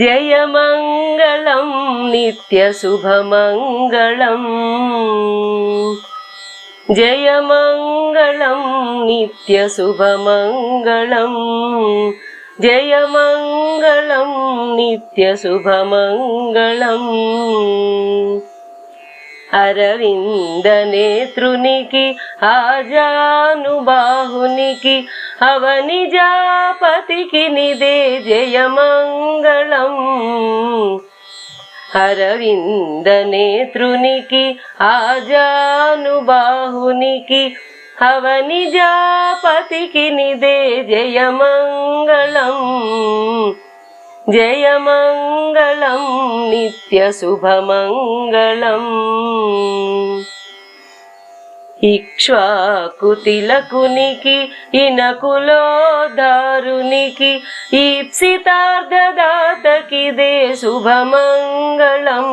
జయమంగళం నిత్య శుభమంగళం జయమంగళం నిత్య శుభమంగళం జయమంగళం నిత్య శుభమంగళం అరవింద నేత్రునికి ఆజానుబాహునికి అవనిజాపతికి నిదే జయమంగళం. హరవింద నేత్రునికి ఆజానుబాహునికి అవనిజాపతికి నిదే జయమంగళం. జయమంగళం నిత్య శుభమంగళం. ఇక్ష్వాకుతిలకునికి ఇనకులో దారునికి ఈప్సితార్థదాతకిదే శుభమంగళం.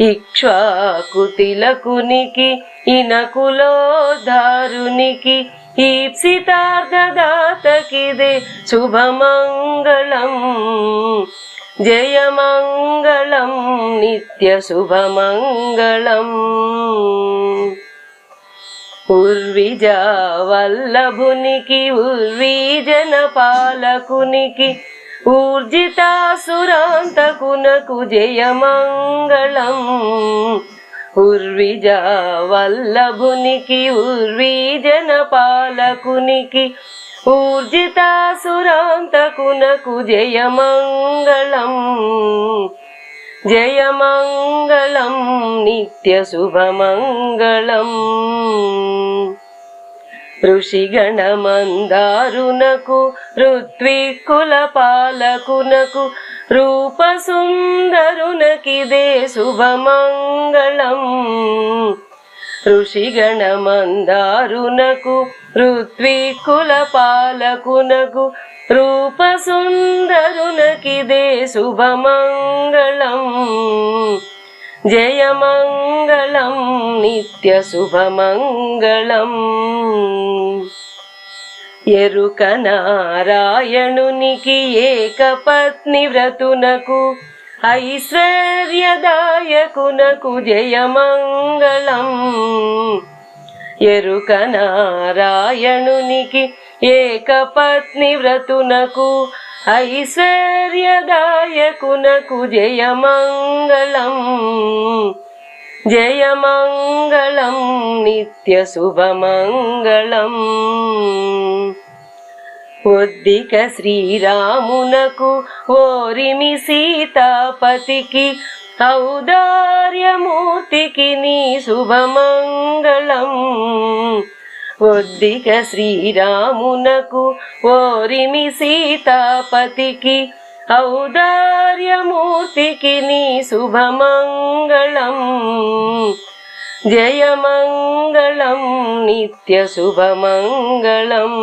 ఇక్ష్వాకుతిలకునికి ఇనకులో దారునికి ఈప్సితార్థదాతకిదే శుభమంగళం. జయమంగళం నిత్య శుభమంగళం. ఉర్విజ వల్లభునికి ఉర్వీజన పాలకునికి ఊర్జితాసురాంతకునకు జయమంగళం. ఉర్విజ వల్లభునికి ఉర్వీజన పాలకునికి ఊర్జితాసురాంతకునకు జయమంగళం. జయమంగళం నిత్య శుభమంగళం. ఋషిగణమందారునకు ఋత్విక్కుల పాలకునకు రూపసుందరునకిదే శుభమంగళం. ఋషిగణమందారునకు ఋత్వీకుల పాలకునకు రూపసుందరునకిదే శుభమంగళం. జయమంగళం నిత్య శుభమంగళం. ఎరుక నారాయణునికి ఏకపత్ని వ్రతునకు ఐశ్వర్యదాయకునకు జయమంగళం. ఎరుక నారాయణునికి ఏకపత్ని వ్రతునకు ఐశ్వర్యదాయకునకు జయమంగళం. జయమంగళం నిత్య శుభమంగళం. ఒద్దిక శ్రీరామునకు ఓరిమి సీతాపతికి ఔదార్యమూర్తికి నీ శుభమంగళం. ఒద్దిక శ్రీరామునకు ఓరిమి సీతాపతికి ఔదార్యమూర్తికి నీ శుభమంగళం. జయమంగళం నిత్య శుభమంగళం.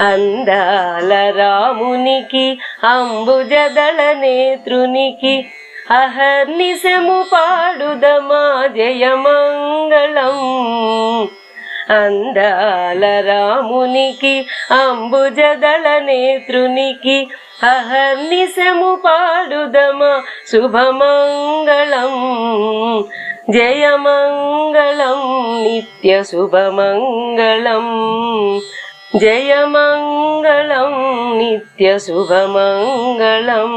అందాల రామునికి అంబుజదళ నేత్రునికి అహర్నిశము పాడుదమా జయమంగళం. అందాల రామునికి అంబుజదళ నేత్రునికి అహర్నిశము పాడుదమా శుభమంగళం జయమంగళం నిత్య శుభమంగళం జయమంగళం నిత్య శుభమంగళం.